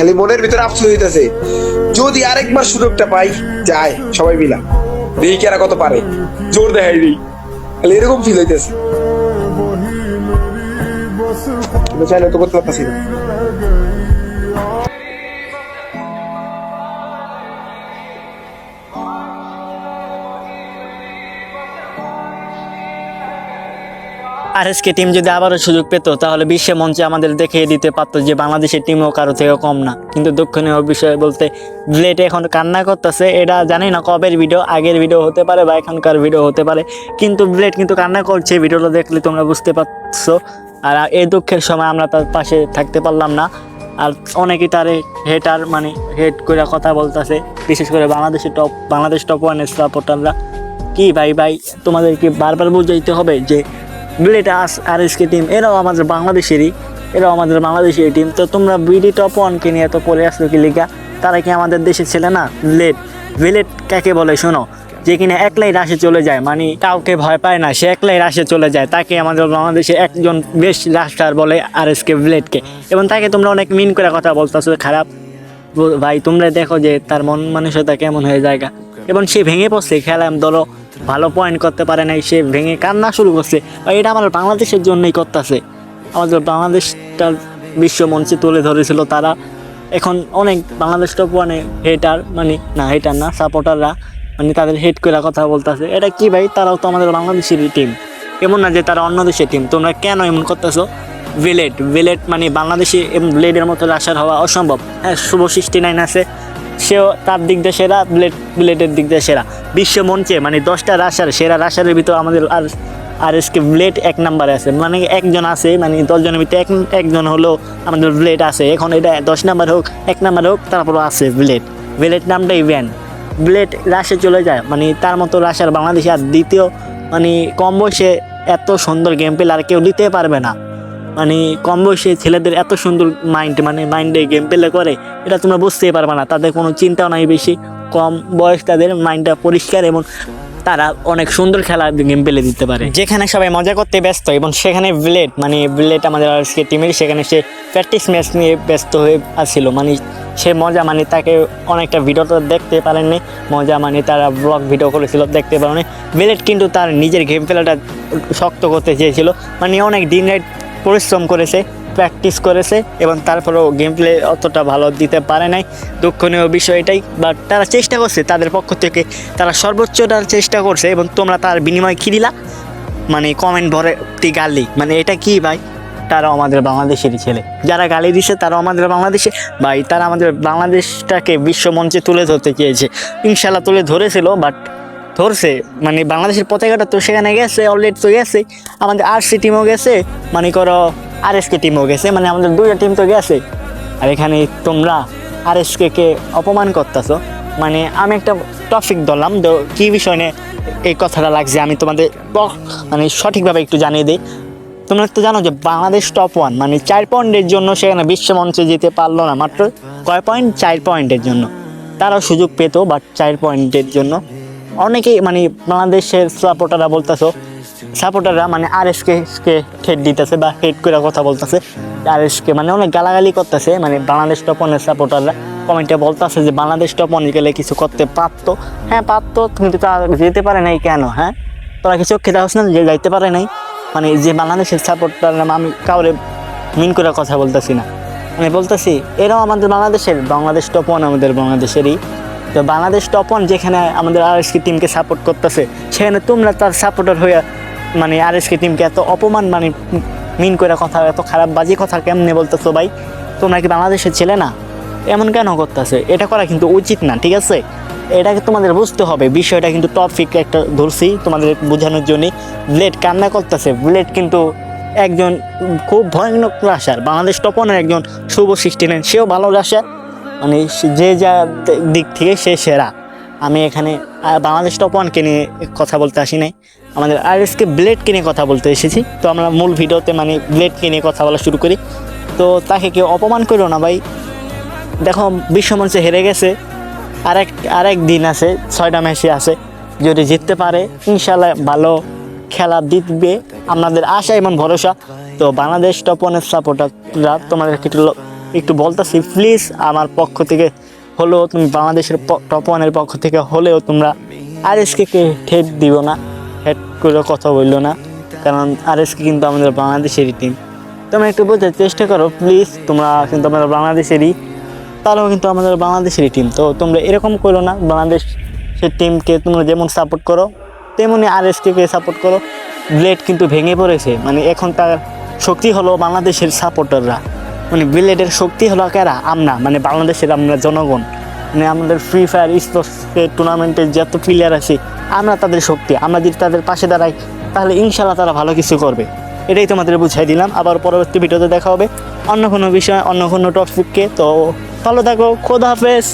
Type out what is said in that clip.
খালি মনের ভিতরে আফসোস হইতেছে। যদি আরেকবার সুযোগটা পাই যায় সবাই মিলা। দেখি কেরা কত পারে। জোর দেখাই দিই। খালি এরকম ফিল হইতেছে। চাইলে তো করতে পারতাছি না। আরএসকে টিম যদি আবারও সুযোগ পেত, তাহলে বিশ্ব মঞ্চে আমাদের দেখিয়ে দিতে পারতো যে বাংলাদেশের টিমও কারও থেকে কম না। কিন্তু দুঃখনীয় বিষয় বলতে ব্লেড এখন কান্না করতেছে, এটা জানি না কবের ভিডিও আগের ভিডিও হতে পারে বা এখনকার ভিডিও হতে পারে, কিন্তু ব্লেড কিন্তু কান্না করছে ভিডিওটা দেখলে তোমরা বুঝতে পারছ। আর এই দুঃখের সময় আমরা তার পাশে থাকতে পারলাম না। আর অনেকেই তারে হেটার মানে হেট করে কথা বলতেছে, বিশেষ করে বাংলাদেশের টপ বাংলাদেশ টপ ওয়ানের সাপোর্টাররা কি ভাই ভাই, তোমাদেরকে বারবার বুঝাইতে হবে যে বুলেট আস আর এসকে টিম এরাও আমাদের বাংলাদেশেরই, এরাও আমাদের বাংলাদেশের টিম তো তোমরা বিডি টপ ওয়ানকে নিয়ে এত পড়ে আসলো কি লিগা? তারা কি আমাদের দেশে ছেলে না? ভিলেট ভিলেট কাকে বলে শোনো? যে কিনা একলাই রাশে চলে যায় মানে কাউকে ভয় পায় না, সে একলাই রাশে চলে যায়। তাকে আমাদের বাংলাদেশে একজন বেশ রাস্টার বলে আর এস কে। ভিলেটকে এবং তাকে তোমরা অনেক মিন করে কথা বলতেছো, খারাপ। ভাই, তোমরা দেখো যে তার মন মানসিকতা কেমন হয়ে জায়গা এবং সে ভেঙে পড়ছে খেলা ধরো ভালো পয়েন্ট করতে পারে নাই, সে ভেঙে কান্না শুরু করছে। আর এটা আমার বাংলাদেশের জন্যই করতেছে। আমাদের বাংলাদেশটা বিশ্ব মঞ্চে তুলে ধরেছিল তারা। এখন অনেক বাংলাদেশ ওয়ানে হেটার মানে না হেটার না সাপোর্টাররা মানে তাদের হেড করে কথা বলতেছে। এটা কি ভাই? তারাও তো আমাদের বাংলাদেশেরই টিম এমন না যে তারা অন্য দেশের টিম তোমরা কেন এমন করতেছো? ভিলেট ভিলেট মানে বাংলাদেশি ব্লেডের মতো রাশার হওয়া অসম্ভব। হ্যাঁ শুভ সৃষ্টি নাইন আছে। সেও তার দিক দিয়ে সেরা ব্লেড ব্লেডের দিক দিয়ে সেরা। বিশ্ব মঞ্চে মানে দশটা রাশার, সেরা রাশারের ভিতর আমাদের আর আর এসকে ব্লেড এক নাম্বারে আছে। মানে একজন আছে মানে দশজনের ভিতরে এক, একজন হলো আমাদের ব্লেড আছে। এখন এটা দশ নাম্বার হোক, এক নাম্বার হোক, তারপরও আছে ব্লেড ব্লেড নামটাই ব্যান। ব্লেড রাশে চলে যায় মানে তার মতো রাশার বাংলাদেশে আর দ্বিতীয় মানে কম বয়সে এত সুন্দর গেম প্লে আর কেউ দিতে পারবে না। মানে কম বয়সে ছেলেদের এত সুন্দর মাইন্ড মানে মাইন্ডে গেম প্লে করে, এটা তোমরা বুঝতেই পারবে না। তাদের কোনো চিন্তাও নাই বেশি। কম বয়স তাদের মাইন্ডটা পরিষ্কার এবং তারা অনেক সুন্দর খেলা গেম প্লে দিতে পারে। যেখানে সবাই মজা করতে ব্যস্ত এবং সেখানে ব্লেড মানে ব্লেড আমাদের আজকে টিমের সেখানে সে প্র্যাকটিস ম্যাচ নিয়ে ব্যস্ত হয়ে আসছিল মানে সে মজা মানে তাকে অনেকটা ভিডিও তো দেখতে পারেননি। মজা মানে তারা ব্লগ ভিডিও করেছিল, দেখতে পারেনি ব্লেড কিন্তু তার নিজের গেম প্লেটা শক্ত করতে চেয়েছিল। মানে অনেক দিন রাত পরিশ্রম করেছে প্র্যাকটিস করেছে এবং তারপরেও গেম প্লে অতটা ভালো দিতে পারে নাই। দুঃখনীয় বিষয় এটাই বাট তারা চেষ্টা করছে তাদের পক্ষ থেকে, তারা সর্বোচ্চটার চেষ্টা করছে এবং তোমরা তার বিনিময় কী দিলা? মানে কমেন্ট ভরে গালি। মানে এটা কি ভাই? তারা আমাদের বাংলাদেশেরই ছেলে। যারা গালি দিছে তারাও আমাদের বাংলাদেশে। ভাই, তারা আমাদের বাংলাদেশটাকে বিশ্ব মঞ্চে তুলে ধরতে চেয়েছে। ইনশাল্লাহ তুলে ধরেছিল বাট ধরছে মানে বাংলাদেশের পতাকাটা তো সেখানে গেছে অলরেডি তো গেছে, আমাদের আর সি টিমও গেছে মানে করো আর এস কে টিমও গেছে মানে আমাদের দুইটা টিম তো গেছে। আর এখানে তোমরা আর এস কে কে অপমান করতেছো মানে আমি একটা টপিক ধরলাম, তো কী বিষয় নিয়ে এই কথাটা লাগছে আমি তোমাদের মানে সঠিকভাবে একটু জানিয়ে দিই। তোমরা তো জানো যে বাংলাদেশ টপ ওয়ান মানে চার পয়েন্টের জন্য সেখানে বিশ্ব মঞ্চে যেতে পারল না, মাত্র কয় পয়েন্ট চার পয়েন্টের জন্য। তারাও সুযোগ পেত বাট চার পয়েন্টের জন্য অনেকেই মানে বাংলাদেশের সাপোর্টাররা বলতেছো সাপোর্টাররা মানে আর এস কে ঠেট দিতেছে বা হেট করে কথা বলতেছে। আর এস কে মানে অনেক গালাগালি করতেছে মানে বাংলাদেশ টপনের সাপোর্টাররা কমেন্টে বলতেছে যে, বাংলাদেশ টপ ওয়ানে গেলে কিছু করতে পারতো? হ্যাঁ পারতো, কিন্তু তা যেতে পারে নাই কেন হ্যাঁ? তোরা কিছু খেতে হোস না? যে যাইতে পারে নাই। মানে যে বাংলাদেশের সাপোর্টার আমি কাউরে মিন করে কথা বলতেছি না। আমি বলতেছি, এরাও আমাদের বাংলাদেশের, বাংলাদেশ টপন আমাদের বাংলাদেশেরই। তো বাংলাদেশ ওয়ান যেখানে আমাদের আর টিমকে সাপোর্ট করতেছে, সেখানে তোমরা তার সাপোর্টার হয়ে মানে আর টিমকে এত অপমান মানে মিন করে কথা, এত খারাপ বাজে কথা কেমনে বলতেছো ভাই? তোমরা কি বাংলাদেশের ছেলে না? এমন কেন করতেছে? এটা করা কিন্তু উচিত না, ঠিক আছে? এটাকে তোমাদের বুঝতে হবে, বিষয়টা কিন্তু টপিক একটা ধরছি তোমাদের বোঝানোর জন্য। ব্লেড কান্না করতেছে ব্লেড কিন্তু একজন খুব ভয়ানক রাশার বাংলাদেশ টপনের একজন শুভ সৃষ্টি নেন, সেও ভালো রাশার মানে যে যা দিক থেকে সে সেরা। আমি এখানে বাংলাদেশ টপ ওয়ানকে নিয়ে কথা বলতে আসি নাই। আমাদের আর এসকে ব্লেডকে নিয়ে কথা বলতে এসেছি। তো আমরা মূল ভিডিওতে মানে ব্লেডকে নিয়ে কথা বলা শুরু করি। তো তাকে কেউ অপমান করো না ভাই। দেখো বিশ্বমঞ্চে হেরে গেছে। আরেক আরেক দিন আছে, ছয়টা ম্যাচে আছে। যদি জিততে পারে ইনশাল্লাহ ভালো খেলা দিবে। আপনাদের আশা এবং ভরসা। তো বাংলাদেশ টপ ওয়ানের সাপোর্টাররা তোমাদেরকে একটু ল- একটু বলতেছি প্লিজ আমার পক্ষ থেকে হলেও তুমি বাংলাদেশের টপ ওয়ানের পক্ষ থেকে হলেও তোমরা আর এসকে কে ঠেট দিও না হেড করে কথা বলল না, কারণ আর এসকে কিন্তু আমাদের বাংলাদেশেরই টিম তোমরা একটু বোঝার চেষ্টা করো প্লিজ তোমরা কিন্তু আমাদের বাংলাদেশেরই, তারাও কিন্তু আমাদের বাংলাদেশেরই টিম তো তোমরা এরকম করো না, বাংলাদেশের টিমকে তোমরা যেমন সাপোর্ট করো, তেমনি আর এসকে সাপোর্ট করো। ব্লেড কিন্তু ভেঙে পড়েছে মানে এখন তার শক্তি হলো বাংলাদেশের সাপোর্টাররা মানে ব্লেডের শক্তি হলো কারা? আমরা মানে বাংলাদেশের আমরা জনগণ। মানে আমাদের ফ্রি ফায়ার স্পোর্টসের টুর্নামেন্টের যত প্লেয়ার আছে, আমরা তাদের শক্তি, আমরা যদি তাদের পাশে দাঁড়াই, তাহলে ইনশাল্লাহ তারা ভালো কিছু করবে। এটাই তোমাদের বুঝাই দিলাম। আবার পরবর্তী ভিডিওতে দেখা হবে। অন্য কোনো বিষয়ে, অন্য কোনো টপিককে তো ভালো থাকো, খোদা হাফেজ।